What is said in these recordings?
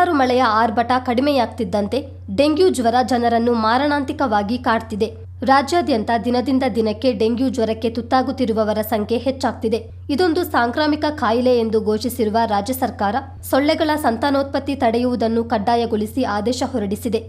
ಮುಂಗಾರು ಮಳೆಯ ಆರ್ಭಟ ಕಡಿಮೆಯಾಗ್ತಿದ್ದಂತೆ ಡೆಂಗ್ಯೂ ಜ್ವರ ಜನರನ್ನು ಮಾರಣಾಂತಿಕವಾಗಿ ಕಾಡ್ತಿದೆ. ರಾಜ್ಯಾದ್ಯಂತ ದಿನದಿಂದ ದಿನಕ್ಕೆ ಡೆಂಗ್ಯೂ ಜ್ವರಕ್ಕೆ ತುತ್ತಾಗುತ್ತಿರುವವರ ಸಂಖ್ಯೆ ಹೆಚ್ಚಾಗ್ತಿದೆ. ಇದೊಂದು ಸಾಂಕ್ರಾಮಿಕ ಕಾಯಿಲೆ ಎಂದು ಘೋಷಿಸಿರುವ ರಾಜ್ಯ ಸರ್ಕಾರ ಸೊಳ್ಳೆಗಳ ಸಂತಾನೋತ್ಪತ್ತಿ ತಡೆಯುವುದನ್ನು ಕಡ್ಡಾಯಗೊಳಿಸಿ ಆದೇಶ ಹೊರಡಿಸಿದೆ.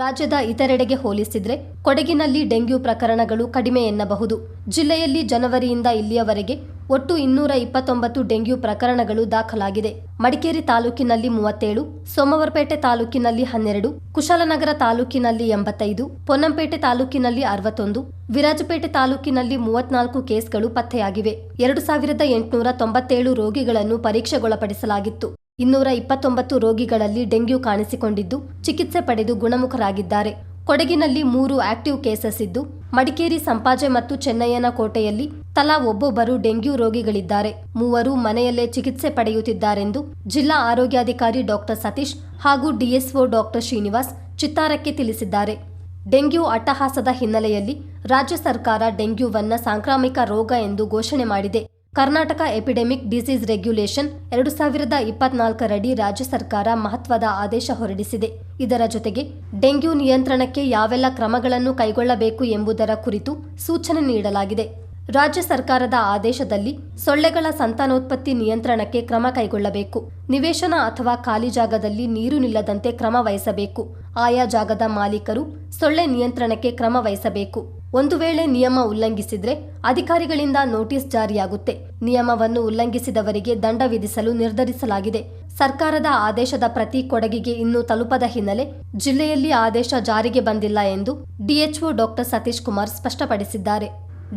ರಾಜ್ಯದ ಇತರೆಡೆಗೆ ಹೋಲಿಸಿದ್ರೆ ಕೊಡಗಿನಲ್ಲಿ ಡೆಂಗ್ಯೂ ಪ್ರಕರಣಗಳು ಕಡಿಮೆ ಎನ್ನಬಹುದು. ಜಿಲ್ಲೆಯಲ್ಲಿ ಜನವರಿಯಿಂದ ಇಲ್ಲಿಯವರೆಗೆ ಒಟ್ಟು ಇನ್ನೂರ ಇಪ್ಪತ್ತೊಂಬತ್ತು ಡೆಂಗ್ಯೂ ಪ್ರಕರಣಗಳು ದಾಖಲಾಗಿದೆ. ಮಡಿಕೇರಿ ತಾಲೂಕಿನಲ್ಲಿ ಮೂವತ್ತೇಳು, ಸೋಮವಾರಪೇಟೆ ತಾಲೂಕಿನಲ್ಲಿ ಹನ್ನೆರಡು, ಕುಶಾಲನಗರ ತಾಲೂಕಿನಲ್ಲಿ ಎಂಬತ್ತೈದು, ಪೊನ್ನಂಪೇಟೆ ತಾಲೂಕಿನಲ್ಲಿ ಅರವತ್ತೊಂದು, ವಿರಾಜಪೇಟೆ ತಾಲೂಕಿನಲ್ಲಿ ಮೂವತ್ನಾಲ್ಕು ಕೇಸ್ಗಳು ಪತ್ತೆಯಾಗಿವೆ. ಎರಡು ಸಾವಿರದ ಎಂಟುನೂರ ತೊಂಬತ್ತೇಳು ರೋಗಿಗಳನ್ನು ಪರೀಕ್ಷೆಗೊಳಪಡಿಸಲಾಗಿತ್ತು. ಇನ್ನೂರ ಇಪ್ಪತ್ತೊಂಬತ್ತು ರೋಗಿಗಳಲ್ಲಿ ಡೆಂಗ್ಯೂ ಕಾಣಿಸಿಕೊಂಡಿದ್ದು ಚಿಕಿತ್ಸೆ ಪಡೆದು ಗುಣಮುಖರಾಗಿದ್ದಾರೆ. ಕೊಡಗಿನಲ್ಲಿ ಮೂರು ಆಕ್ಟಿವ್ ಕೇಸಸ್ ಇದ್ದು, ಮಡಿಕೇರಿ, ಸಂಪಾಜೆ ಮತ್ತು ಚೆನ್ನಯ್ಯನ ಕೋಟೆಯಲ್ಲಿ ತಲಾ ಒಬ್ಬೊಬ್ಬರು ಡೆಂಗ್ಯೂ ರೋಗಿಗಳಿದ್ದಾರೆ. ಮೂವರು ಮನೆಯಲ್ಲೇ ಚಿಕಿತ್ಸೆ ಪಡೆಯುತ್ತಿದ್ದಾರೆಂದು ಜಿಲ್ಲಾ ಆರೋಗ್ಯಾಧಿಕಾರಿ ಡಾಕ್ಟರ್ ಸತೀಶ್ ಹಾಗೂ ಡಿಎಸ್ಒ ಡಾಕ್ಟರ್ ಶ್ರೀನಿವಾಸ್ ಚಿತ್ತಾರಕ್ಕೆ ತಿಳಿಸಿದ್ದಾರೆ. ಡೆಂಗ್ಯೂ ಅಟ್ಟಹಾಸದ ಹಿನ್ನೆಲೆಯಲ್ಲಿ ರಾಜ್ಯ ಸರ್ಕಾರ ಡೆಂಗ್ಯೂವನ್ನ ಸಾಂಕ್ರಾಮಿಕ ರೋಗ ಎಂದು ಘೋಷಣೆ ಮಾಡಿದೆ. ಕರ್ನಾಟಕ ಎಪಿಡೆಮಿಕ್ ಡಿಸೀಸ್ ರೆಗ್ಯುಲೇಷನ್ ಎರಡು ಸಾವಿರದ ಇಪ್ಪತ್ನಾಲ್ಕರಡಿ ರಾಜ್ಯ ಸರ್ಕಾರ ಮಹತ್ವದ ಆದೇಶ ಹೊರಡಿಸಿದೆ. ಇದರ ಜೊತೆಗೆ ಡೆಂಗ್ಯೂ ನಿಯಂತ್ರಣಕ್ಕೆ ಯಾವೆಲ್ಲ ಕ್ರಮಗಳನ್ನು ಕೈಗೊಳ್ಳಬೇಕು ಎಂಬುದರ ಕುರಿತು ಸೂಚನೆ ನೀಡಲಾಗಿದೆ. ರಾಜ್ಯ ಸರ್ಕಾರದ ಆದೇಶದಲ್ಲಿ ಸೊಳ್ಳೆಗಳ ಸಂತಾನೋತ್ಪತ್ತಿ ನಿಯಂತ್ರಣಕ್ಕೆ ಕ್ರಮ ಕೈಗೊಳ್ಳಬೇಕು. ನಿವೇಶನ ಅಥವಾ ಖಾಲಿ ಜಾಗದಲ್ಲಿ ನೀರು ನಿಲ್ಲದಂತೆ ಕ್ರಮ ವಹಿಸಬೇಕು. ಆಯಾ ಜಾಗದ ಮಾಲೀಕರು ಸೊಳ್ಳೆ ನಿಯಂತ್ರಣಕ್ಕೆ ಕ್ರಮ ವಹಿಸಬೇಕು. ಒಂದು ವೇಳೆ ನಿಯಮ ಉಲ್ಲಂಘಿಸಿದ್ರೆ ಅಧಿಕಾರಿಗಳಿಂದ ನೋಟಿಸ್ ಜಾರಿಯಾಗುತ್ತೆ. ನಿಯಮವನ್ನು ಉಲ್ಲಂಘಿಸಿದವರಿಗೆ ದಂಡ ವಿಧಿಸಲು ನಿರ್ಧರಿಸಲಾಗಿದೆ. ಸರ್ಕಾರದ ಆದೇಶದ ಪ್ರತಿ ಕೊಡಗಿಗೆ ಇನ್ನೂ ತಲುಪದ ಹಿನ್ನೆಲೆ ಜಿಲ್ಲೆಯಲ್ಲಿ ಆದೇಶ ಜಾರಿಗೆ ಬಂದಿಲ್ಲ ಎಂದು ಡಿಎಚ್ಒ ಡಾಕ್ಟರ್ ಸತೀಶ್ ಕುಮಾರ್ ಸ್ಪಷ್ಟಪಡಿಸಿದ್ದಾರೆ.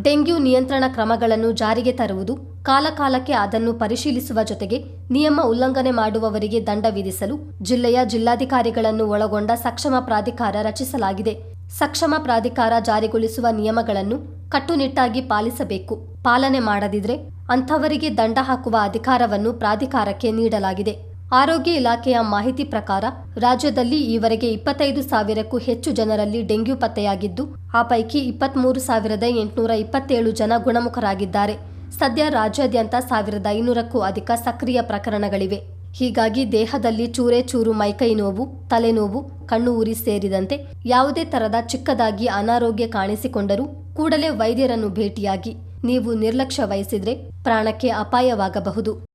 ಡೆಂಗ್ಯೂ ನಿಯಂತ್ರಣ ಕ್ರಮಗಳನ್ನು ಜಾರಿಗೆ ತರುವುದು, ಕಾಲಕಾಲಕ್ಕೆ ಅದನ್ನು ಪರಿಶೀಲಿಸುವ ಜೊತೆಗೆ ನಿಯಮ ಉಲ್ಲಂಘನೆ ಮಾಡುವವರಿಗೆ ದಂಡ ವಿಧಿಸಲು ಜಿಲ್ಲೆಯ ಜಿಲ್ಲಾಧಿಕಾರಿಗಳನ್ನು ಒಳಗೊಂಡ ಸಕ್ಷಮ ಪ್ರಾಧಿಕಾರ ರಚಿಸಲಾಗಿದೆ. ಸಕ್ಷಮ ಪ್ರಾಧಿಕಾರ ಜಾರಿಗೊಳಿಸುವ ನಿಯಮಗಳನ್ನು ಕಟ್ಟುನಿಟ್ಟಾಗಿ ಪಾಲಿಸಬೇಕು. ಪಾಲನೆ ಮಾಡದಿದ್ರೆ ಅಂಥವರಿಗೆ ದಂಡ ಹಾಕುವ ಅಧಿಕಾರವನ್ನು ಪ್ರಾಧಿಕಾರಕ್ಕೆ ನೀಡಲಾಗಿದೆ. ಆರೋಗ್ಯ ಇಲಾಖೆಯ ಮಾಹಿತಿ ಪ್ರಕಾರ ರಾಜ್ಯದಲ್ಲಿ ಈವರೆಗೆ ಇಪ್ಪತ್ತೈದು ಸಾವಿರಕ್ಕೂ ಹೆಚ್ಚು ಜನರಲ್ಲಿ ಡೆಂಗ್ಯೂ ಪತ್ತೆಯಾಗಿದ್ದು, ಆ ಪೈಕಿ ಇಪ್ಪತ್ಮೂರು ಸಾವಿರದ ಎಂಟುನೂರ ಇಪ್ಪತ್ತೇಳು ಜನ ಗುಣಮುಖರಾಗಿದ್ದಾರೆ. ಸದ್ಯ ರಾಜ್ಯಾದ್ಯಂತ ಸಾವಿರದ ಐನೂರಕ್ಕೂ ಅಧಿಕ ಸಕ್ರಿಯ ಪ್ರಕರಣಗಳಿವೆ. ಹೀಗಾಗಿ ದೇಹದಲ್ಲಿ ಚೂರೆ ಚೂರು ಮೈಕೈ ನೋವು ತಲೆನೋವು, ಕಣ್ಣು ಉರಿ ಸೇರಿದಂತೆ ಯಾವುದೇ ತರದ ಚಿಕ್ಕದಾಗಿ ಅನಾರೋಗ್ಯ ಕಾಣಿಸಿಕೊಂಡರೂ ಕೂಡಲೇ ವೈದ್ಯರನ್ನು ಭೇಟಿಯಾಗಿ ನೀವು ನಿರ್ಲಕ್ಷ್ಯ ವಹಿಸಿದ್ರೆ ಪ್ರಾಣಕ್ಕೆ ಅಪಾಯವಾಗಬಹುದು.